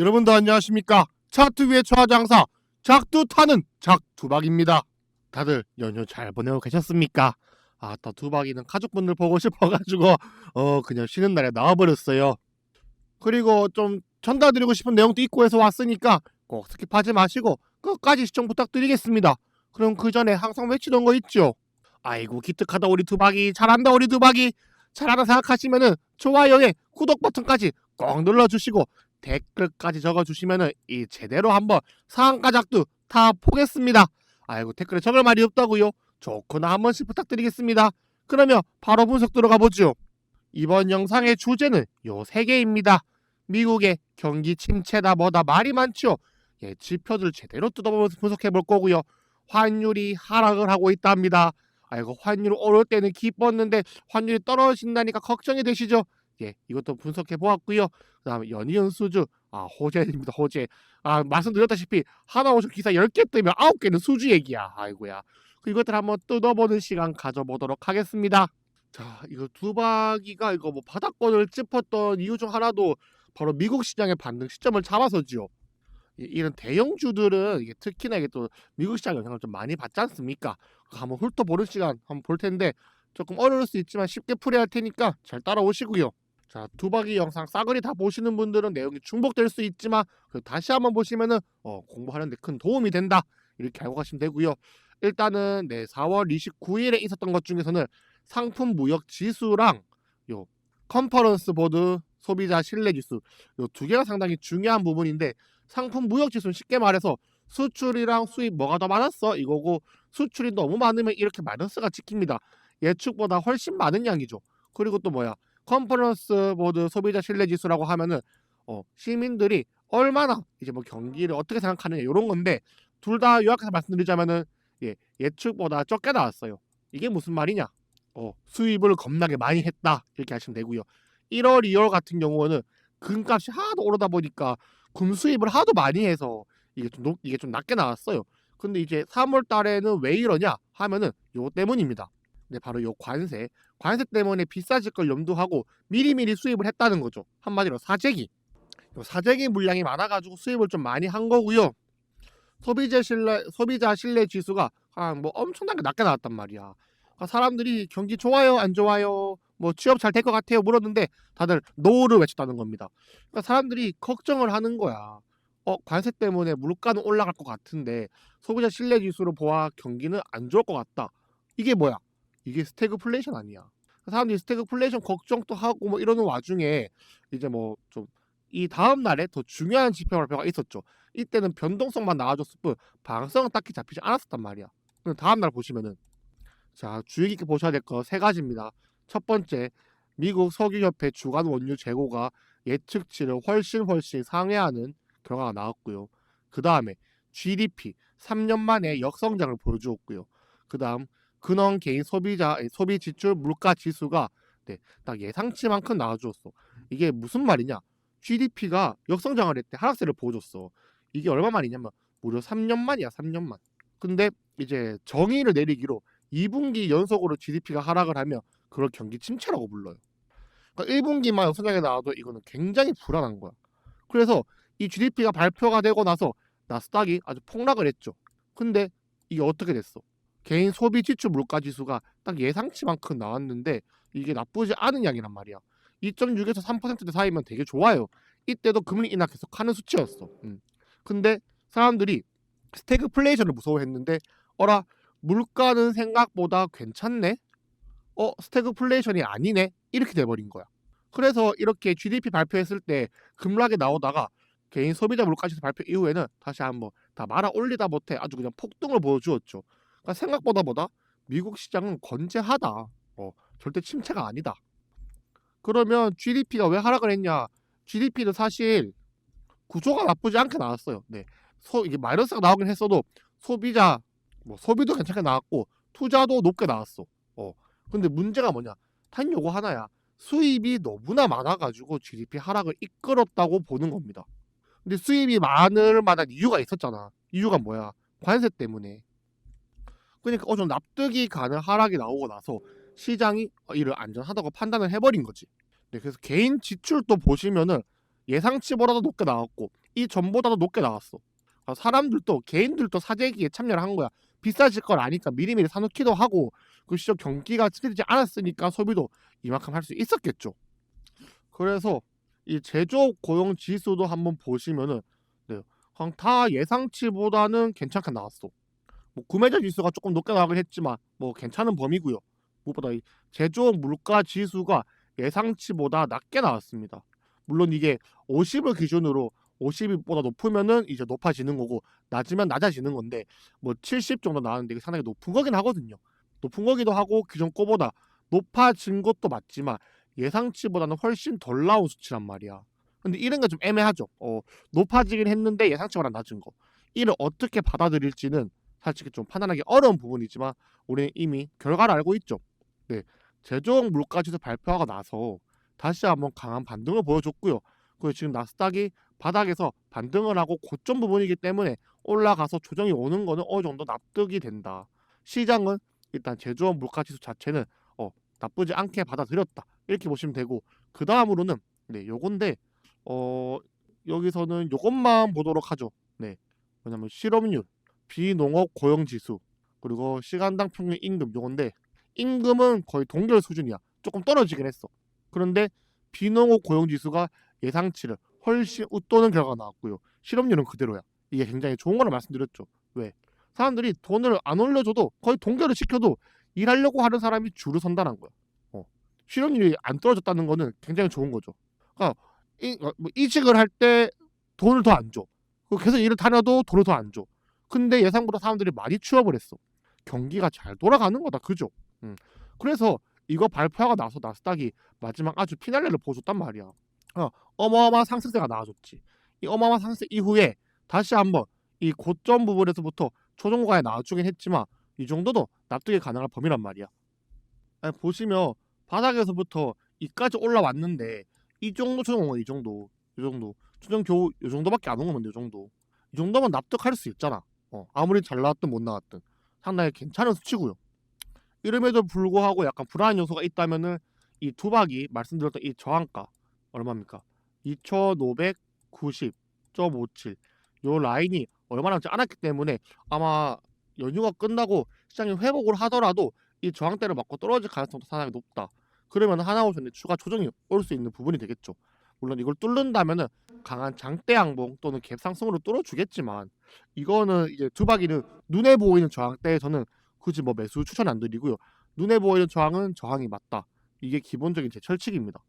여러분도 안녕하십니까? 차트 위의 최하장사 작두 타는 작두박입니다. 다들 연휴 잘 보내고 계셨습니까? 아, 또 두박이는 가족분들 보고 싶어가지고 어 그냥 쉬는 날에 나와버렸어요. 그리고 좀 전달드리고 싶은 내용도 있고 해서 왔으니까 꼭 스킵하지 마시고 끝까지 시청 부탁드리겠습니다. 그럼 그 전에 항상 외치던 거 있죠? 아이고 기특하다 우리 두박이 잘한다 우리 두박이 잘한다 생각하시면은 좋아요에 구독 버튼까지 꼭 눌러주시고 댓글까지 적어주시면은 이 제대로 한번 상한가 작두 다 보겠습니다. 아이고 댓글에 적을 말이 없다고요? 좋구나 한 번씩 부탁드리겠습니다. 그러면 바로 분석 들어가 보죠. 이번 영상의 주제는 요 세 개입니다. 미국의 경기 침체다 뭐다 말이 많죠. 예, 지표들 제대로 뜯어보면서 분석해 볼 거고요. 환율이 하락을 하고 있답니다. 아이고 환율 오를 때는 기뻤는데 환율이 떨어진다니까 걱정이 되시죠? 예, 이것도 분석해 보았고요. 그다음에 연이은 수주 아 호재입니다 호재. 아 말씀드렸다시피 하나 오션 기사 10개 뜨면 9개는 수주 얘기야. 아이고야. 그 이것들 한번 뜯어보는 시간 가져보도록 하겠습니다. 자 이거 두바기가 이거 뭐 바닥권을 짚었던 이유 중 하나도 바로 미국 시장의 반등 시점을 잡아서지요. 이- 이런 대형주들은 이게 특히나 이게 또 미국 시장 영향을 좀 많이 받지 않습니까? 한번 훑어보는 시간 한번 볼 텐데 조금 어려울 수 있지만 쉽게 풀이할 테니까 잘 따라오시고요 자 두박이 영상 싸그리 다 보시는 분들은 내용이 중복될 수 있지만 그 다시 한번 보시면은 어, 공부하는데 큰 도움이 된다 이렇게 알고 가시면 되고요. 일단은 네 4월 29일에 있었던 것 중에서는 상품 무역 지수랑 요 컨퍼런스 보드 소비자 신뢰 지수 요 두 개가 상당히 중요한 부분인데 상품 무역 지수는 쉽게 말해서 수출이랑 수입 뭐가 더 많았어 이거고 수출이 너무 많으면 이렇게 마이너스가 찍힙니다. 예측보다 훨씬 많은 양이죠. 그리고 또 뭐야 컨퍼런스 보드 소비자 신뢰 지수라고 하면은 어, 시민들이 얼마나 이제 뭐 경기를 어떻게 생각하느냐 이런 건데 둘 다 요약해서 말씀드리자면은 예, 예측보다 적게 나왔어요. 이게 무슨 말이냐? 어, 수입을 겁나게 많이 했다 이렇게 하시면 되고요. 1월, 2월 같은 경우는 금값이 하도 오르다 보니까 금 수입을 하도 많이 해서 이게 좀 높, 이게 좀 낮게 나왔어요. 근데 이제 3월 달에는 왜 이러냐 하면은 요 때문입니다. 네, 바로 요 관세. 관세 때문에 비싸질 걸 염두하고 미리미리 수입을 했다는 거죠. 한마디로 사재기. 요 사재기 물량이 많아가지고 수입을 좀 많이 한 거고요. 소비자 신뢰 소비자 신뢰 지수가 한 뭐 엄청나게 낮게 나왔단 말이야. 그러니까 사람들이 경기 좋아요, 안 좋아요, 뭐 취업 잘 될 것 같아요 물었는데 다들 노를 외쳤다는 겁니다. 그러니까 사람들이 걱정을 하는 거야. 어 관세 때문에 물가는 올라갈 것 같은데 소비자 신뢰 지수로 보아 경기는 안 좋을 것 같다. 이게 뭐야? 이게 스태그플레이션 아니야. 사람들이 스태그플레이션 걱정도 하고 뭐 이러는 와중에 이제 뭐 좀 이 다음 날에 더 중요한 지표 발표가 있었죠. 이때는 변동성만 나와줬을 뿐 방향성은 딱히 잡히지 않았었단 말이야. 그럼 다음 날 보시면은 자 주의 깊게 보셔야 될 거 세 가지입니다. 첫 번째 미국 석유협회 주간 원유 재고가 예측치를 훨씬 훨씬 상회하는 결과가 나왔고요. 그 다음에 GDP 3년 만에 역성장을 보여주었고요. 그 다음 근원 개인 소비자 소비 지출 물가 지수가 네, 딱 예상치만큼 나와주었어. 이게 무슨 말이냐? GDP가 역성장을 했대 하락세를 보여줬어. 이게 얼마 만이냐면 무려 3년 만이야, 3년 만. 근데 이제 정의를 내리기로 2분기 연속으로 GDP가 하락을 하면 그걸 경기 침체라고 불러요. 그러니까 1분기만 역성장이 나와도 이거는 굉장히 불안한 거야. 그래서 이 GDP가 발표가 되고 나서 나스닥이 아주 폭락을 했죠. 근데 이게 어떻게 됐어? 개인 소비 지출 물가 지수가 딱 예상치만큼 나왔는데 이게 나쁘지 않은 양이란 말이야. 2.6에서 3%대 사이면 되게 좋아요. 이때도 금리 인하 계속하는 수치였어. 음. 근데 사람들이 스태그플레이션을 무서워했는데 어라 물가는 생각보다 괜찮네. 어 스태그플레이션이 아니네. 이렇게 돼버린 거야. 그래서 이렇게 GDP 발표했을 때 급락이 나오다가 개인 소비자 물가지수 발표 이후에는 다시 한번 다 말아 올리다 못해 아주 그냥 폭등을 보여주었죠. 그러니까 생각보다 보다 미국 시장은 건재하다. 어, 절대 침체가 아니다. 그러면 GDP가 왜 하락을 했냐? GDP는 사실 구조가 나쁘지 않게 나왔어요. 네. 소, 이게 마이너스가 나오긴 했어도 소비자 뭐 소비도 괜찮게 나왔고 투자도 높게 나왔어. 어. 근데 문제가 뭐냐? 단 요거 하나야. 수입이 너무나 많아가지고 GDP 하락을 이끌었다고 보는 겁니다. 근데 수입이 많을 만한 이유가 있었잖아. 이유가 뭐야? 관세 때문에. 그러니까 어좀 납득이 가는 하락이 나오고 나서 시장이 어, 이를 안전하다고 판단을 해버린 거지. 네, 그래서 개인 지출도 보시면은 예상치보다도 높게 나왔고 이 전보다도 높게 나왔어. 아, 사람들도 개인들도 사재기에 참여를 한 거야. 비싸질 걸 아니까 미리미리 사놓기도 하고 그 시절 경기가 침체되지 않았으니까 소비도 이만큼 할 수 있었겠죠. 그래서 이 제조업 고용 지수도 한번 보시면은 네, 다 예상치보다는 괜찮게 나왔어. 뭐 구매자 지수가 조금 높게 나가긴 했지만 뭐 괜찮은 범위고요. 무엇보다 이 제조업 물가 지수가 예상치보다 낮게 나왔습니다. 물론 이게 50을 기준으로 50보다 높으면은 이제 높아지는 거고 낮으면 낮아지는 건데 뭐 70 정도 나왔는데 이게 상당히 높은 거긴 하거든요. 높은 거기도 하고 기존 거보다 높아진 것도 맞지만 예상치보다는 훨씬 덜 나온 수치란 말이야. 근데 이런 게 좀 애매하죠. 어, 높아지긴 했는데 예상치보다 낮은 거. 이를 어떻게 받아들일지는 솔직히 좀 판단하기 어려운 부분이지만 우리는 이미 결과를 알고 있죠. 네, 제조업 물가지수 발표하고 나서 다시 한번 강한 반등을 보여줬고요. 그리고 지금 나스닥이 바닥에서 반등을 하고 고점 부분이기 때문에 올라가서 조정이 오는 거는 어느 정도 납득이 된다. 시장은 일단 제조업 물가지수 자체는 어, 나쁘지 않게 받아들였다. 이렇게 보시면 되고 그 다음으로는 네 요건데 어 여기서는 요것만 보도록 하죠. 네 왜냐면 실업률, 비농업 고용 지수 그리고 시간당 평균 임금 요건데 임금은 거의 동결 수준이야. 조금 떨어지긴 했어. 그런데 비농업 고용 지수가 예상치를 훨씬 웃도는 결과가 나왔고요. 실업률은 그대로야. 이게 굉장히 좋은 거를 말씀드렸죠. 왜? 사람들이 돈을 안 올려줘도 거의 동결을 시켜도 일하려고 하는 사람이 줄을 선다는 거야. 어. 실업률이 안 떨어졌다는 거는 굉장히 좋은 거죠. 그러니까 이, 어, 뭐 이직을 할 때 돈을 더 안 줘. 그리고 계속 일을 다녀도 돈을 더 안 줘. 근데 예상보다 사람들이 많이 했어. 경기가 잘 돌아가는 거다. 그죠? 음. 그래서 이거 발표하고 나서 나스닥이 마지막 아주 피날레를 보여줬단 말이야. 어, 어마어마한 상승세가 나와줬지. 이 어마어마한 상승 이후에 다시 한번 이 고점 부분에서부터 초종가에 나와주긴 했지만 이 정도도 납득이 가능한 범위란 말이야. 아니, 보시면 바닥에서부터 이까지 올라왔는데 이 정도 초종 온거이 정도, 이 정도, 초종 겨우 이 정도밖에 안온 건데 이 정도, 이 정도면 납득할 수 있잖아. 어, 아무리 잘 나왔든 못 나왔든 상당히 괜찮은 수치고요. 이름에도 불구하고 약간 불안한 요소가 있다면은 이 두박이 말씀드렸던 이 저항가 얼마입니까? 2590.57. 요 라인이 얼마 남지 않았기 때문에 아마 연휴가 끝나고 시장이 회복을 하더라도 이 저항대를 맞고 떨어질 가능성도 상당히 높다. 그러면 하나오션에 추가 조정이 올 수 있는 부분이 되겠죠. 물론 이걸 뚫는다면은 강한 장대 양봉 또는 갭 상승으로 뚫어주겠지만 이거는 이제 두박이는 눈에 보이는 저항대에서는 굳이 뭐 매수 추천 안 드리고요. 눈에 보이는 저항은 저항이 맞다. 이게 기본적인 제 철칙입니다.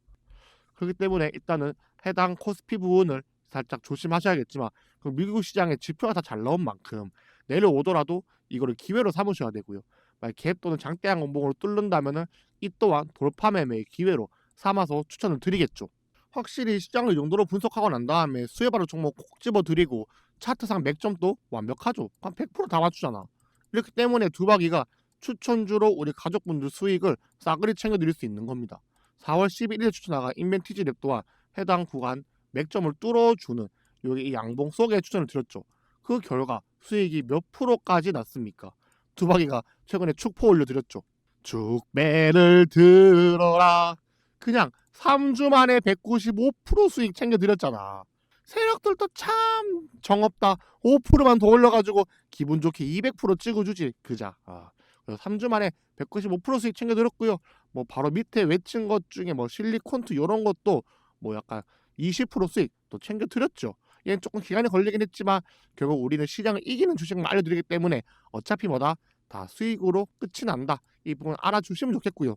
그렇기 때문에 일단은 해당 코스피 부분을 살짝 조심하셔야겠지만 그 미국 시장의 지표가 다 잘 나온 만큼 내려오더라도 이거를 기회로 삼으셔야 되고요. 만약 갭 또는 장대양 원봉으로 뚫는다면은 이 또한 돌파 매매의 기회로 삼아서 추천을 드리겠죠. 확실히 시장을 이 정도로 분석하고 난 다음에 수혜 바로 종목 콕 집어드리고 차트상 맥점도 완벽하죠. 한 100%다 맞추잖아. 이렇기 때문에 두바기가 추천주로 우리 가족분들 수익을 싸그리 챙겨드릴 수 있는 겁니다. 4월 11일에 추천하가 인벤티지 랩 또한 해당 구간 맥점을 뚫어주는 여기 이 양봉 속에 추천을 드렸죠. 그 결과 수익이 몇 프로까지 났습니까? 두바기가 최근에 축포 올려드렸죠. 축배를 들어라. 그냥 3주 만에 195% 수익 챙겨드렸잖아. 세력들도 참 정없다. 5%만 더 올려가지고 기분 좋게 200% 찍어주지 그자. 아, 그래서 3주 만에 195% 수익 챙겨드렸고요. 뭐 바로 밑에 외친 것 중에 뭐 실리콘트 이런 것도 뭐 약간 20% 수익 또 챙겨드렸죠. 얘는 조금 기간이 걸리긴 했지만 결국 우리는 시장을 이기는 주식만 알려드리기 때문에 어차피 뭐다 다 수익으로 끝이 난다. 이 부분 알아주시면 좋겠고요.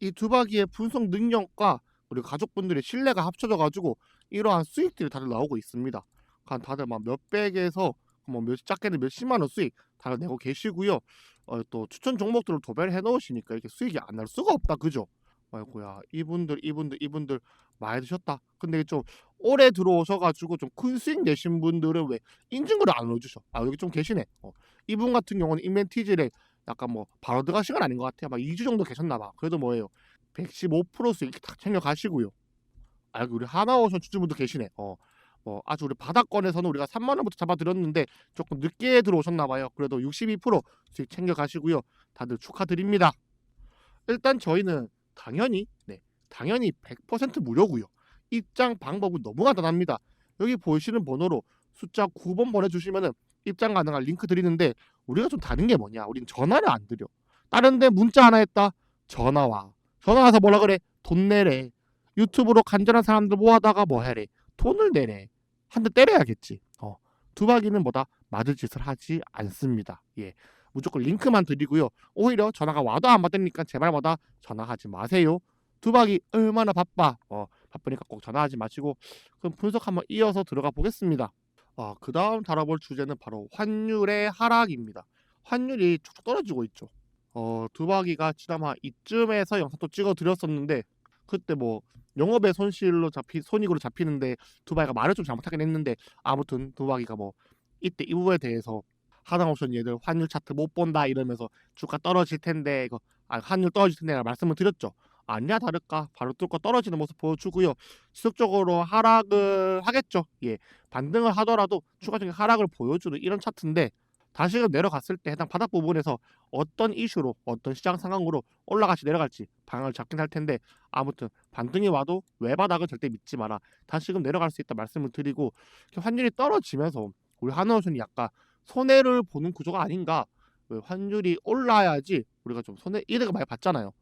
이 두바기의 분석 능력과 우리 가족분들의 신뢰가 합쳐져 가지고 이러한 수익들이 다들 나오고 있습니다. 한 다들 막 몇백에서 뭐몇 작게는 몇십만 원 수익 다들 내고 계시고요. 어, 또 추천 종목들을 도배를 해 놓으시니까 이렇게 수익이 안 날 수가 없다. 그죠? 아이고야 이분들 이분들 이분들 많이 드셨다. 근데 좀 오래 들어오셔가지고 좀 큰 수익 내신 분들은 왜 인증글을 안 넣어주셔? 아 여기 좀 계시네. 어. 이분 같은 경우는 인벤티지를 약간 뭐 바로 들어가신 건 아닌 것 같아요. 막 2주 정도 계셨나 봐. 그래도 뭐예요? 115% 수익 다 챙겨 가시고요. 아 우리 하나오션 주주분도 계시네. 어. 뭐 아주 우리 바닥권에서는 우리가 3만 원부터 잡아드렸는데 조금 늦게 들어오셨나 봐요. 그래도 62% 수익 챙겨 가시고요. 다들 축하드립니다. 일단 저희는 당연히 네 당연히 100% 무료고요. 입장 방법은 너무 간단합니다. 여기 보이시는 번호로 숫자 9번 보내주시면은 입장 가능한 링크 드리는데 우리가 좀 다른 게 뭐냐? 우린 전화를 안 드려. 다른데 문자 하나 했다. 전화 와. 전화 와서 뭐라 그래? 돈 내래. 유튜브로 간절한 사람들 모아다가 뭐 해래? 돈을 내래. 한 대 때려야겠지. 어. 두박이는 뭐다? 맞을 짓을 하지 않습니다. 예. 무조건 링크만 드리고요. 오히려 전화가 와도 안 받으니까 제발 뭐다 전화하지 마세요. 두박이 얼마나 바빠. 어, 바쁘니까 꼭 전화하지 마시고 그럼 분석 한번 이어서 들어가 보겠습니다. 아, 그 다음 다뤄볼 주제는 바로 환율의 하락입니다. 환율이 쭉쭉 떨어지고 있죠. 어, 두박이가 지난번 이쯤에서 영상도 찍어 드렸었는데 그때 뭐 영업의 손실로 잡히 손익으로 잡히는데 두박이가 말을 좀 잘못하긴 했는데 아무튼 두박이가 뭐 이때 이 부분에 대해서 하나옵션 얘들 환율 차트 못 본다 이러면서 주가 떨어질 텐데 이거 아, 환율 떨어질 텐데 라 말씀을 드렸죠. 아니야 다를까 바로 뚫고 떨어지는 모습 보여주고요. 지속적으로 하락을 하겠죠. 예, 반등을 하더라도 추가적인 하락을 보여주는 이런 차트인데 다시금 내려갔을 때 해당 바닥 부분에서 어떤 이슈로 어떤 시장 상황으로 올라갈지 내려갈지 방향을 잡긴 할 텐데 아무튼 반등이 와도 외바닥은 절대 믿지 마라. 다시금 내려갈 수 있다 말씀을 드리고 환율이 떨어지면서 우리 한화선이 약간 손해를 보는 구조가 아닌가. 왜 환율이 올라야지 우리가 좀 손해 이득을 많이 받잖아요.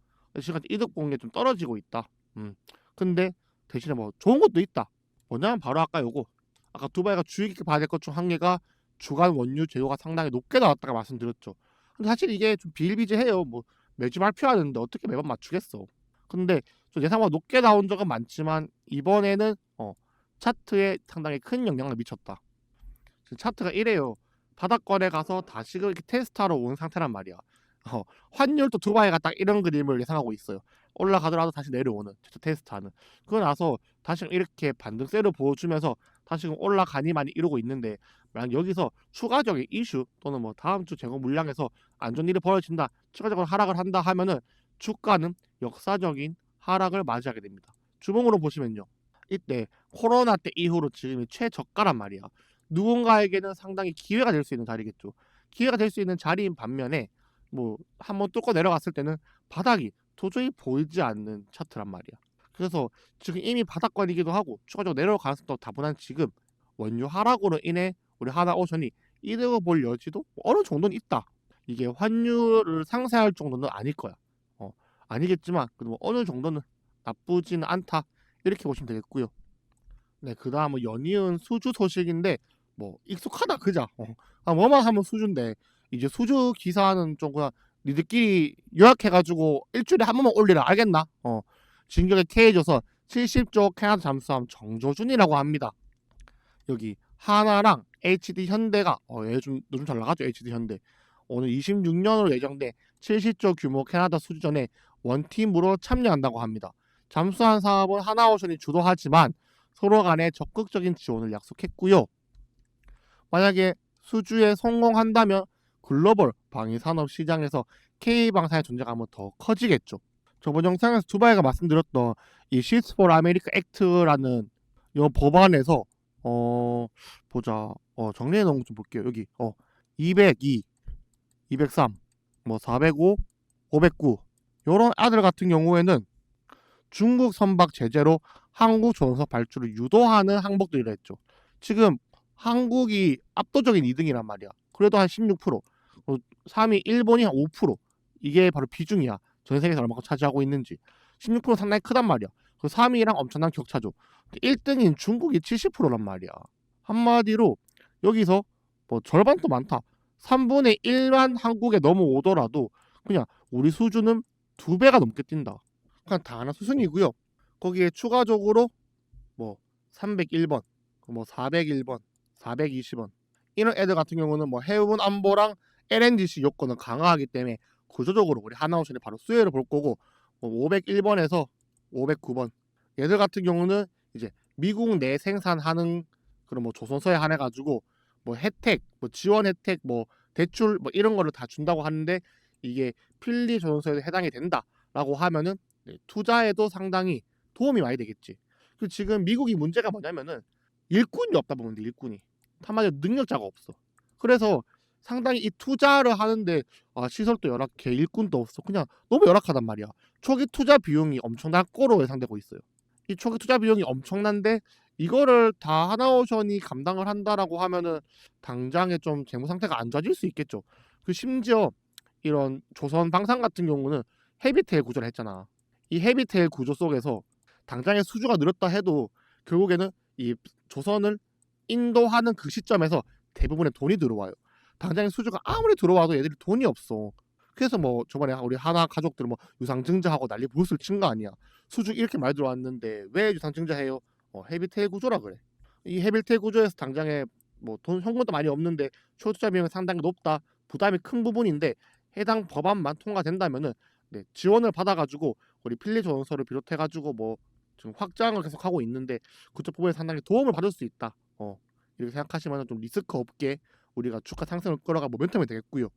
지금 이득 게좀 떨어지고 있다. 음. 근데 대신에 뭐 좋은 것도 있다. 뭐냐면 바로 아까 요거 아까 두바이가 주의 깊게 봐야 될 것 중 한 개가 주간 원유 재고가 상당히 높게 나왔다가 말씀드렸죠. 근데 사실 이게 좀 비일비재해요. 뭐 매주 발표하는데 어떻게 매번 맞추겠어. 근데 좀 예상보다 높게 나온 적은 많지만 이번에는 어, 차트에 상당히 큰 영향을 미쳤다. 지금 차트가 이래요. 바닥권에 가서 다시금 이렇게 테스트하러 온 상태란 말이야. 어, 환율도 두바이가 딱 이런 그림을 예상하고 있어요. 올라가더라도 다시 내려오는 테스트하는. 그거 나서 다시 이렇게 반등세를 보여주면서 다시금 올라가니만 이러고 있는데 만약 여기서 추가적인 이슈 또는 뭐 다음 주 재고 물량에서 안 좋은 일이 벌어진다, 추가적으로 하락을 한다 하면은 주가는 역사적인 하락을 맞이하게 됩니다. 주봉으로 보시면요. 이때 코로나 때 이후로 지금이 최저가란 말이야. 누군가에게는 상당히 기회가 될 수 있는 자리겠죠. 기회가 될 수 있는 자리인 반면에 뭐 한번 뚫고 내려갔을 때는 바닥이 도저히 보이지 않는 차트란 말이야. 그래서 지금 이미 바닥권이기도 하고 추가적으로 내려올 가능성도 다분한 지금 원유 하락으로 인해 우리 하나오션이 이득을 볼 여지도 어느 정도는 있다. 이게 환율을 상쇄할 정도는 아닐 거야. 어, 아니겠지만 그래도 뭐 어느 정도는 나쁘지는 않다. 이렇게 보시면 되겠고요. 네, 그 다음은 연이은 수주 소식인데 뭐 익숙하다 그자. 어, 아, 뭐만 하면 수주인데 이제 수주 기사는 좀 그냥 니들끼리 요약해가지고 일주일에 한 번만 올리라 알겠나? 어, 진격의 K조선 70조 캐나다 잠수함 정조준이라고 합니다. 여기 하나랑 HD 현대가 어, 요즘 요즘 잘 나가죠 HD 현대. 오늘 26년으로 예정돼 70조 규모 캐나다 수주전에 원팀으로 참여한다고 합니다. 잠수함 사업은 하나오션이 주도하지만 서로 간에 적극적인 지원을 약속했고요. 만약에 수주에 성공한다면 글로벌 방위 산업 시장에서 K 방사의 존재가 한번 더 커지겠죠. 저번 영상에서 두바이가 말씀드렸던 이 시스 포 아메리카 액트라는 이 법안에서 어 보자 어 정리해 놓은 거 좀 볼게요. 여기 어 202, 203, 뭐 405, 509 요런 아들 같은 경우에는 중국 선박 제재로 한국 조선석 발주를 유도하는 항목들이라 했죠. 지금 한국이 압도적인 2등이란 말이야. 그래도 한 16%, 어, 3위 일본이 한 5%. 이게 바로 비중이야. 전 세계에서 얼마큼 차지하고 있는지. 16% 상당히 크단 말이야. 그 3위랑 엄청난 격차죠. 1등인 중국이 70%란 말이야. 한마디로 여기서 뭐 절반도 많다. 3분의 1만 한국에 넘어오더라도 그냥 우리 수준은 두 배가 넘게 뛴다. 그냥 다 하나 수준이고요. 거기에 추가적으로 뭐 301번, 뭐 401번, 420원 이런 애들 같은 경우는 뭐 해운 안보랑 LNGC 요건을 강화하기 때문에 구조적으로 우리 하나오션이 바로 수혜를 볼 거고 뭐 501번에서 509번 얘들 같은 경우는 이제 미국 내 생산하는 그런 뭐 조선소에 한해 가지고 뭐 혜택, 뭐 지원 혜택, 뭐 대출 뭐 이런 거를 다 준다고 하는데 이게 필리 조선소에도 해당이 된다라고 하면은 네, 투자에도 상당히 도움이 많이 되겠지. 그 지금 미국이 문제가 뭐냐면은 일꾼이 없다 보면 일꾼이 한마디로 능력자가 없어. 그래서 상당히 이 투자를 하는데 아, 시설도 열악해 일꾼도 없어 그냥 너무 열악하단 말이야 초기 투자 비용이 엄청난 거로 예상되고 있어요 이 초기 투자 비용이 엄청난데 이거를 다 하나오션이 감당을 한다라고 하면은 당장에 좀 재무 상태가 안 좋아질 수 있겠죠. 그 심지어 이런 조선 방산 같은 경우는 헤비테일 구조를 했잖아. 이 헤비테일 구조 속에서 당장에 수주가 늘었다 해도 결국에는 이 조선을 인도하는 그 시점에서 대부분의 돈이 들어와요. 당장에 수주가 아무리 들어와도 얘들이 돈이 없어. 그래서 뭐 저번에 우리 하나 가족들 뭐 유상증자하고 난리 부스를 친 거 아니야. 수주 이렇게 많이 들어왔는데 왜 유상증자해요? 어, 헤비테일 구조라 그래. 이 헤비테일 구조에서 당장에 뭐돈 현금도 많이 없는데 초투자 비용이 상당히 높다. 부담이 큰 부분인데 해당 법안만 통과된다면은 네, 지원을 받아가지고 우리 필리 조선소를 비롯해가지고 뭐 지금 확장을 계속 하고 있는데 그쪽 부분에 상당히 도움을 받을 수 있다. 어 이렇게 생각하시면 좀 리스크 없게 우리가 주가 상승을 끌어가 모멘텀이 되겠고요.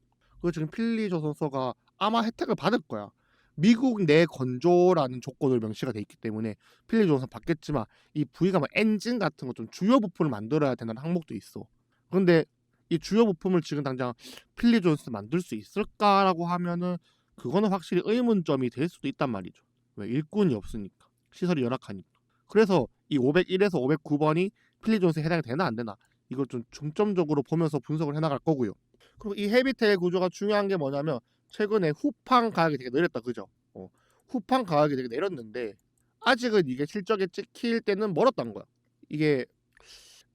그리고 지금 필리 조선소가 아마 혜택을 받을 거야. 미국 내 건조라는 조건으로 명시가 돼 있기 때문에 필리 조선소 받겠지만 이 부위가 뭐 엔진 같은 거 좀 주요 부품을 만들어야 되는 항목도 있어. 근데 이 주요 부품을 지금 당장 필리 조선소 만들 수 있을까라고 하면은 그거는 확실히 의문점이 될 수도 있단 말이죠. 왜 일꾼이 없으니까 시설이 열악하니까. 그래서 이 501에서 509번이 필리 조선소에 해당이 되나 안 되나 이걸 좀 중점적으로 보면서 분석을 해나갈 거고요. 그리고 이 헤비테일 구조가 중요한 게 뭐냐면 최근에 후판 가격이 되게 내렸다 그죠? 어, 후판 가격이 되게 내렸는데 아직은 이게 실적에 찍힐 때는 멀었던 거야. 이게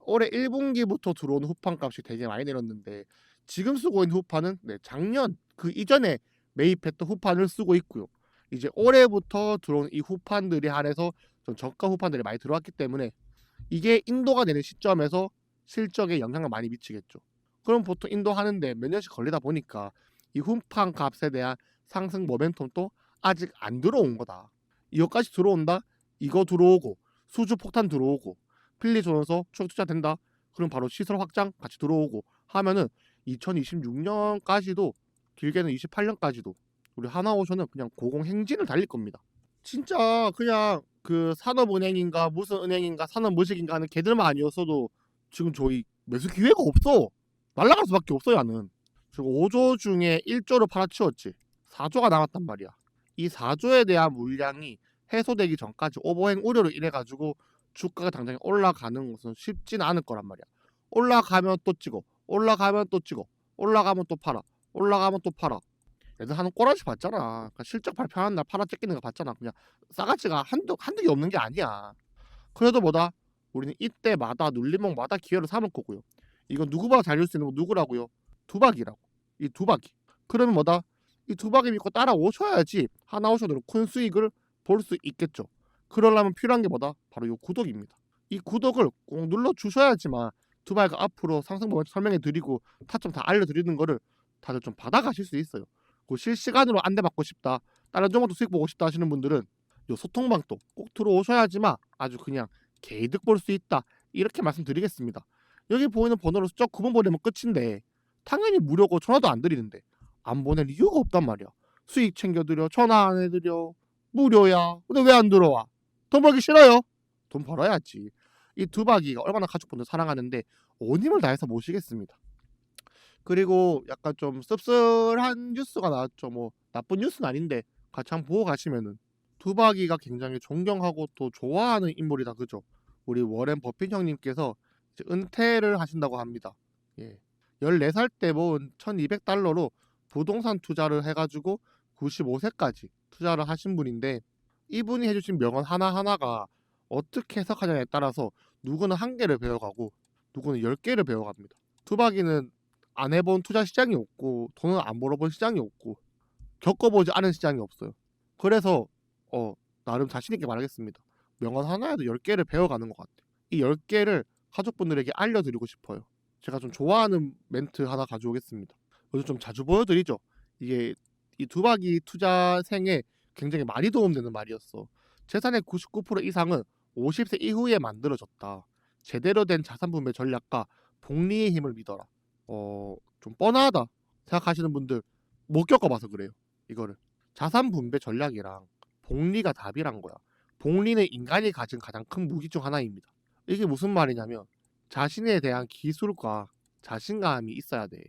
올해 1분기부터 들어오는 후판 값이 되게 많이 내렸는데 지금 쓰고 있는 후판은 네, 작년 그 이전에 매입했던 후판을 쓰고 있고요. 이제 올해부터 들어온 이 후판들이 한해서 좀 저가 후판들이 많이 들어왔기 때문에 이게 인도가 되는 시점에서 실적에 영향을 많이 미치겠죠. 그럼 보통 인도하는데 몇 년씩 걸리다 보니까 이 훈판 값에 대한 상승 모멘텀도 아직 안 들어온 거다. 이거까지 들어온다? 이거 들어오고 수주 폭탄 들어오고 필리 조선소 추적 투자 된다? 그럼 바로 시설 확장 같이 들어오고 하면은 2026년까지도 길게는 28년까지도 우리 하나오션은 그냥 고공 행진을 달릴 겁니다. 진짜 그냥 그 산업은행인가 무슨 은행인가 산업무식인가 하는 걔들만 아니었어도 지금 저희 매수 기회가 없어. 날라갈 수밖에 없어요, 나는. 지금 5조 중에 1조를 팔아치웠지. 4조가 남았단 말이야. 이 4조에 대한 물량이 해소되기 전까지 오버행 우려로 인해 가지고 주가가 당장 올라가는 것은 쉽지는 않을 거란 말이야. 올라가면 또 찍어, 올라가면 또 찍어, 올라가면 또 팔아, 올라가면 또 팔아. 얘들 하는 꼬라지 봤잖아. 그러니까 실적 발표하는 날 팔아 찢기는 거 봤잖아. 그냥 싸가지가 한두 한두 개 없는 게 아니야. 그래도 뭐다 우리는 이때마다 눌림목마다 기회를 삼을 거고요. 이건 누구보다 잘 줄 수 있는 건 누구라고요? 두박이라고. 이 두박이. 그러면 뭐다? 이 두박이 믿고 따라오셔야지 하나오셔도 큰 수익을 볼 수 있겠죠. 그러려면 필요한 게 뭐다? 바로 이 구독입니다. 이 구독을 꼭 눌러 주셔야지만 두박이가 앞으로 상승 모멘트 설명해 드리고 타점 다 알려드리는 거를 다들 좀 받아가실 수 있어요. 그 실시간으로 안내 받고 싶다. 다른 종목도 수익 보고 싶다 하시는 분들은 요 소통방도 꼭 들어오셔야지만 아주 그냥 개이득 볼 수 있다. 이렇게 말씀드리겠습니다. 여기 보이는 번호로 숫자 9번 보내면 끝인데 당연히 무료고 전화도 안 드리는데 안 보낼 이유가 없단 말이야. 수익 챙겨드려 전화 안 해드려 무료야. 근데 왜 안 들어와? 돈 벌기 싫어요. 돈 벌어야지. 이 두박이가 얼마나 가족분들 사랑하는데 온 힘을 다해서 모시겠습니다. 그리고 약간 좀 씁쓸한 뉴스가 나왔죠. 뭐 나쁜 뉴스는 아닌데 같이 보고 가시면은 두박이가 굉장히 존경하고 또 좋아하는 인물이다 그죠? 우리 워렌 버핏 형님께서 은퇴를 하신다고 합니다. 예. 14살 때 모은 1200달러로 부동산 투자를 해가지고 95세까지 투자를 하신 분인데 이분이 해주신 명언 하나하나가 어떻게 해석하냐에 따라서 누구는 한 개를 배워가고 누구는 열 개를 배워갑니다. 두박이는 안 해본 투자 시장이 없고 돈을 안 벌어본 시장이 없고 겪어보지 않은 시장이 없어요. 그래서 어 나름 자신 있게 말하겠습니다. 명언 하나에도 열 개를 배워가는 것 같아요. 이열 개를 가족분들에게 알려드리고 싶어요. 제가 좀 좋아하는 멘트 하나 가져오겠습니다. 요즘 좀 자주 보여드리죠. 이게 이 두박이 투자생에 굉장히 많이 도움되는 말이었어. 재산의 99% 이상은 50세 이후에 만들어졌다. 제대로 된 자산 분배 전략과 복리의 힘을 믿어라. 어, 좀 뻔하다 생각하시는 분들 못 겪어봐서 그래요. 이거를 자산 분배 전략이랑 복리가 답이란 거야. 복리는 인간이 가진 가장 큰 무기 중 하나입니다. 이게 무슨 말이냐면 자신에 대한 기술과 자신감이 있어야 돼.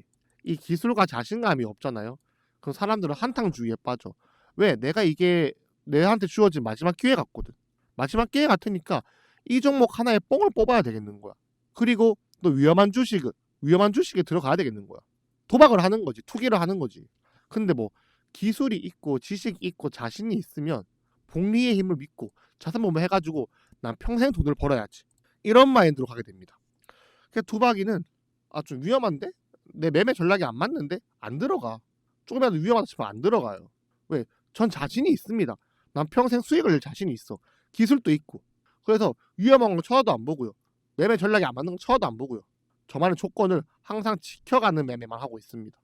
이 기술과 자신감이 없잖아요. 그럼 사람들은 한탕주의에 빠져. 왜? 내가 이게 내한테 주어진 마지막 기회 같거든. 마지막 기회 같으니까 이 종목 하나에 뽕을 뽑아야 되겠는 거야. 그리고 또 위험한 주식은 위험한 주식에 들어가야 되겠는 거야. 도박을 하는 거지, 투기를 하는 거지. 근데 뭐 기술이 있고 지식이 있고 자신이 있으면 복리의 힘을 믿고 자산보험 해가지고 난 평생 돈을 벌어야지. 이런 마인드로 가게 됩니다. 그 두박이는 아 좀 위험한데 내 매매 전략이 안 맞는데 안 들어가. 조금이라도 위험하다 싶으면 안 들어가요. 왜? 전 자신이 있습니다. 난 평생 수익을 낼 자신이 있어. 기술도 있고. 그래서 위험한 건 쳐다도 안 보고요. 매매 전략이 안 맞는 건 쳐다도 안 보고요. 저만의 조건을 항상 지켜가는 매매만 하고 있습니다.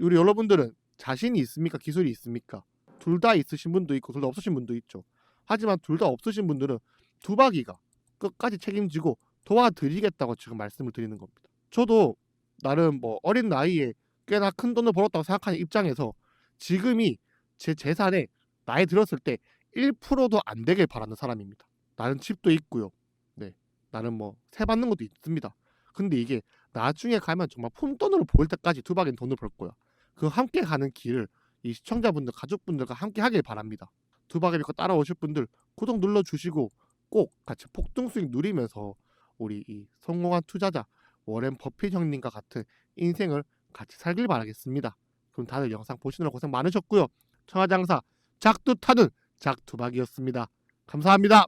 우리 여러분들은 자신이 있습니까? 기술이 있습니까? 둘 다 있으신 분도 있고 둘 다 없으신 분도 있죠. 하지만 둘 다 없으신 분들은 두박이가 끝까지 책임지고 도와드리겠다고 지금 말씀을 드리는 겁니다. 저도 나름 뭐 어린 나이에 꽤나 큰 돈을 벌었다고 생각하는 입장에서 지금이 제 재산에 나이 들었을 때 1%도 안 되길 바라는 사람입니다. 나는 집도 있고요. 네. 나는 뭐 세 받는 것도 있습니다. 근데 이게 나중에 가면 정말 푼돈으로 보일 때까지 두박인 돈을 벌 거야. 그 함께 가는 길을 이 시청자분들, 가족분들과 함께 하길 바랍니다. 두박이 믿고 따라오실 분들 구독 눌러 주시고 꼭 같이 폭등 수익 누리면서 우리 이 성공한 투자자 워렌 버핏 형님과 같은 인생을 같이 살길 바라겠습니다. 그럼 다들 영상 보시느라 고생 많으셨고요. 청와장사 작두 타는 작두박이었습니다. 감사합니다.